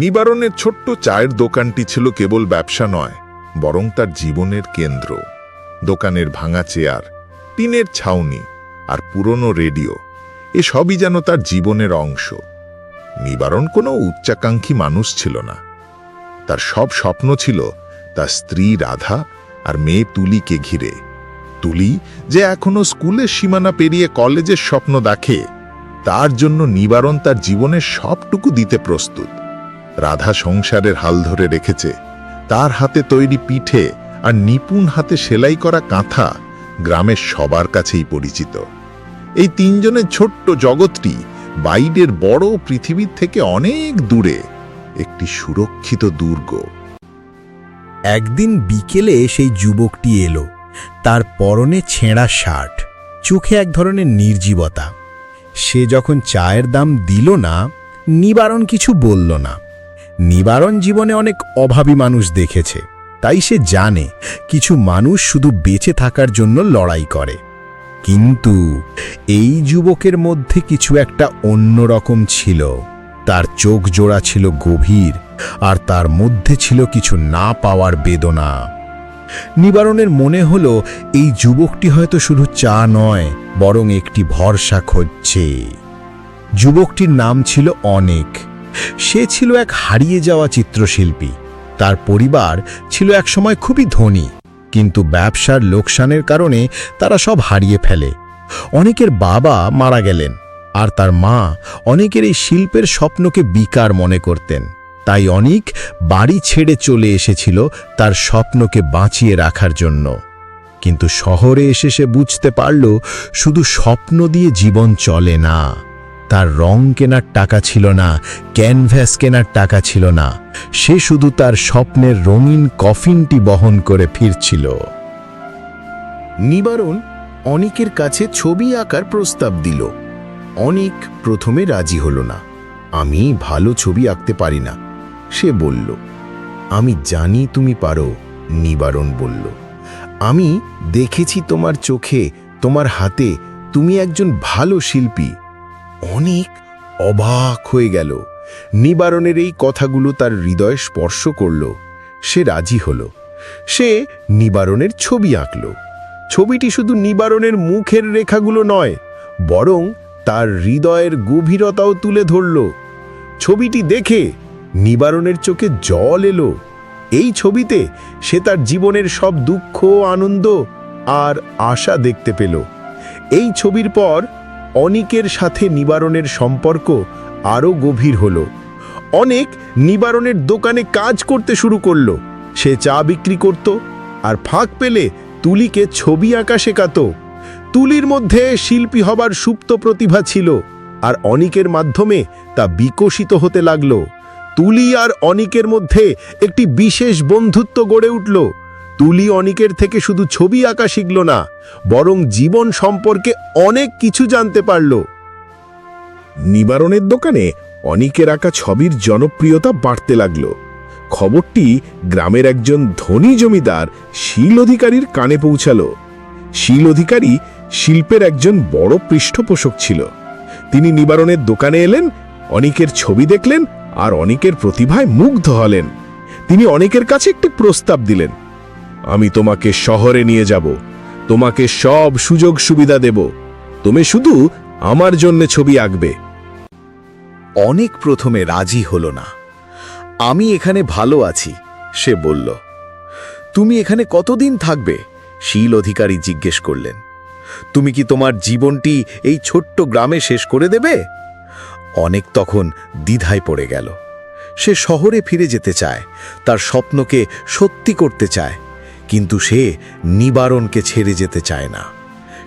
নিবারণের ছোট্ট চায়ের দোকানটি ছিল কেবল ব্যবসা নয়, বরং তার জীবনের কেন্দ্র। দোকানের ভাঙা চেয়ার, টিনের ছাউনি আর পুরনো রেডিও, এসবই যেন তার জীবনের অংশ। নিবারণ কোনো উচ্চাকাঙ্ক্ষী মানুষ ছিল না। তার সব স্বপ্ন ছিল তার স্ত্রী রাধা আর মেয়ে তুলিকে ঘিরে। তুলি, যে এখনও স্কুলের সীমানা পেরিয়ে কলেজের স্বপ্ন দেখে, তার জন্য নিবারণ তার জীবনের সবটুকু দিতে প্রস্তুত। রাধা সংসারের হাল ধরে রেখেছে। তার হাতে তৈরি পিঠে আর নিপুণ হাতে সেলাই করা কাঁথা গ্রামের সবার কাছেই পরিচিত। এই তিনজনের ছোট্ট জগৎটি বাইরের বড় পৃথিবীর থেকে অনেক দূরে একটি সুরক্ষিত দুর্গ। একদিন বিকেলে সেই যুবকটি এলো। তার পরনে ছেঁড়া শার্ট, চোখে এক ধরনের নির্জীবতা। সে যখন চায়ের দাম দিল না, নিবারণ কিছু বলল না। নিবারণ জীবনে অনেক অভাবী মানুষ দেখেছে। তাই সে জানে, কিছু মানুষ শুধু বেঁচে থাকার জন্য লড়াই করে। কিন্তু এই যুবকের মধ্যে কিছু একটা অন্যরকম ছিল। তার চোখ জোড়া ছিল গভীর, আর তার মধ্যে ছিল কিছু না পাওয়ার বেদনা। নিবারণের মনে হলো, এই যুবকটি হয়তো শুধু চা নয়, বরং একটি ভরসা খুঁজছে। যুবকটির নাম ছিল অনেক। সে ছিল এক হারিয়ে যাওয়া চিত্রশিল্পী। তার পরিবার ছিল একসময় খুবই ধনী, কিন্তু ব্যবসার লোকসানের কারণে তারা সব হারিয়ে ফেলে। অনেকের বাবা মারা গেলেন, আর তার মা অনেকের এই শিল্পের স্বপ্নকে বিকার মনে করতেন। তাই অনেক বাড়ি ছেড়ে চলে এসেছিল তার স্বপ্নকে বাঁচিয়ে রাখার জন্য। কিন্তু শহরে এসে সে বুঝতে পারল, শুধু স্বপ্ন দিয়ে জীবন চলে না। তার রং কেনার টাকা ছিল না ক্যানভ্যাস কেনার টাকা ছিল না। সে শুধু তার স্বপ্নের রঙিন কফিনটি বহন করে ফিরছিল। নিবারণ অনিকের কাছে ছবি আঁকার প্রস্তাব দিল। অনিক প্রথমে রাজি হলো না। আমি ভালো ছবি আঁকতে পারি না। সে বলল, আমি জানি তুমি পারো, নিবারণ বলল। আমি দেখেছি তোমার চোখে, তোমার হাতে, তুমি একজন ভালো শিল্পী। অনেক অবাক হয়ে গেল। নিবারণের এই কথাগুলো তার হৃদয় স্পর্শ করল। সে রাজি হল। সে নিবারণের ছবি আঁকল। ছবিটি শুধু নিবারণের মুখের রেখাগুলো নয়, বরং তার হৃদয়ের গভীরতাও তুলে ধরল। ছবিটি দেখে নিবারণের চোখে জল এলো। এই ছবিতে সে তার জীবনের সব দুঃখ, আনন্দ আর আশা দেখতে পেল। এই ছবির পর অনিকের সাথে নিবারণের সম্পর্ক আরও গভীর হল। অনেক নিবারণের দোকানে কাজ করতে শুরু করল। সে চা বিক্রি করত আর ফাঁক পেলে তুলিকে ছবি আঁকা শেখাত। তুলির মধ্যে শিল্পী হবার সুপ্ত প্রতিভা ছিল আর অনিকের মাধ্যমে তা বিকশিত হতে লাগল। তুলি আর অনিকের মধ্যে একটি বিশেষ বন্ধুত্ব গড়ে উঠল। তুলি অনিকের থেকে শুধু ছবি আঁকা শিখল না, বরং জীবন সম্পর্কে অনেক কিছু জানতে পারল। নিবারণের দোকানে অনিকের আঁকা ছবির জনপ্রিয়তা বাড়তে লাগল। খবরটি গ্রামের একজন ধনী জমিদার শীল অধিকারীর কানে পৌঁছাল। শীল অধিকারী শিল্পের একজন বড় পৃষ্ঠপোষক ছিল। তিনি নিবারণের দোকানে এলেন, অনিকের ছবি দেখলেন আর অনিকের প্রতিভায় মুগ্ধ হলেন। তিনি অনেকের কাছে একটি প্রস্তাব দিলেন। আমি তোমাকে শহরে নিয়ে যাব। তোমাকে সব সুযোগ সুবিধা দেব। তুমি শুধু আমার জন্য ছবি আঁকবে। অনেক প্রথমে রাজি হল না। আমি এখানে ভালো আছি, সে বলল। তুমি এখানে কতদিন থাকবে? শীল অধিকারী জিজ্ঞেস করলেন। তুমি কি তোমার জীবনটি এই ছোট্ট গ্রামে শেষ করে দেবে? অনেক তখন দ্বিধায় পড়ে গেল। সে শহরে ফিরে যেতে চায়, তার স্বপ্নকে সত্যি করতে চায়। কিন্তু সে নিবারণকে ছেড়ে যেতে চায় না।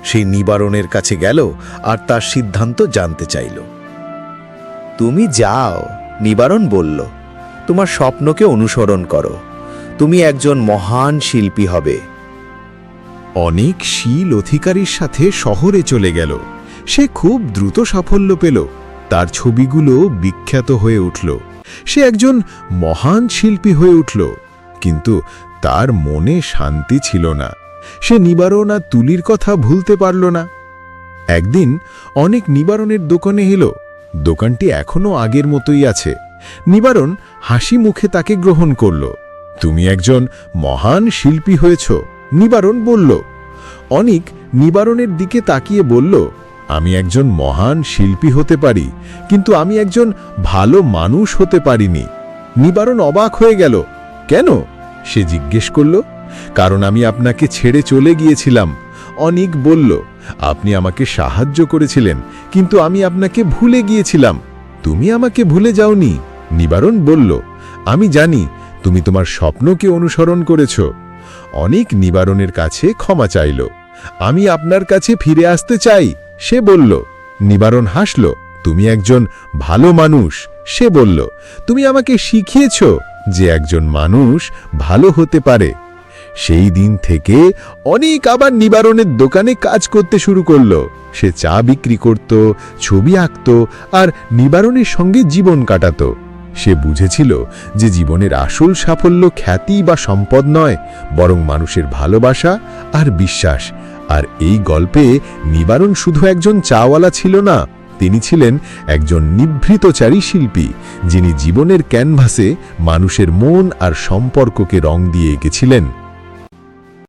সে নিবারণের কাছে গেল আর তার সিদ্ধান্ত জানতে চাইল। তুমি যাও, নিবারণ বলল। তোমার স্বপ্নকে অনুসরণ করো। তুমি একজন মহান শিল্পী হবে। অনেক শীল অধিকারীর সাথে শহরে চলে গেল। সে খুব দ্রুত সাফল্য পেল। তার ছবিগুলো বিখ্যাত হয়ে উঠল। সে একজন মহান শিল্পী হয়ে উঠল। কিন্তু তার মনে শান্তি ছিল না। সে নিবারণ আর তুলির কথা ভুলতে পারল না। একদিন অনেক নিবারণের দোকানে এলো। দোকানটি এখনও আগের মতোই আছে। নিবারণ হাসি মুখে তাকে গ্রহণ করল। তুমি একজন মহান শিল্পী হয়েছ নিবারণ বলল। অনিক নিবারণের দিকে তাকিয়ে বলল, আমি একজন মহান শিল্পী হতে পারি, কিন্তু আমি একজন ভালো মানুষ হতে পারিনি। নিবারণ অবাক হয়ে গেল। কেন? সে জিজ্ঞেস করল, কারণ আমি আপনাকে ছেড়ে চলে গিয়েছিলাম। অনিক বলল, আপনি আমাকে সাহায্য করেছিলেন, কিন্তু আমি আপনাকে ভুলে গিয়েছিলাম। তুমি আমাকে ভুলে যাওনি। নিবারণ বলল, আমি জানি, তুমি তোমার স্বপ্নকে অনুসরণ করেছ। অনেক নিবারণের কাছে ক্ষমা চাইল, আমি আপনার কাছে ফিরে আসতে চাই। সে বলল, নিবারণ হাসল, তুমি একজন ভালো মানুষ সে বলল, তুমি আমাকে শিখিয়েছ যে একজন মানুষ ভালো হতে পারে। সেই দিন থেকে অনেক আবার নিবারণের দোকানে কাজ করতে শুরু করল। সে চা বিক্রি করত, ছবি আঁকত আর নিবারণের সঙ্গে জীবন কাটাত। সে বুঝেছিল যে জীবনের আসল সাফল্য খ্যাতি বা সম্পদ নয়, বরং মানুষের ভালোবাসা আর বিশ্বাস। আর এই গল্পে নিবারণ শুধু একজন চাওয়ালা ছিল না তিনি ছিলেন একজন নিভৃতচারী শিল্পী, যিনি জীবনের ক্যানভাসে মানুষের মন আর সম্পর্ককে রং দিয়ে এঁকেছিলেন।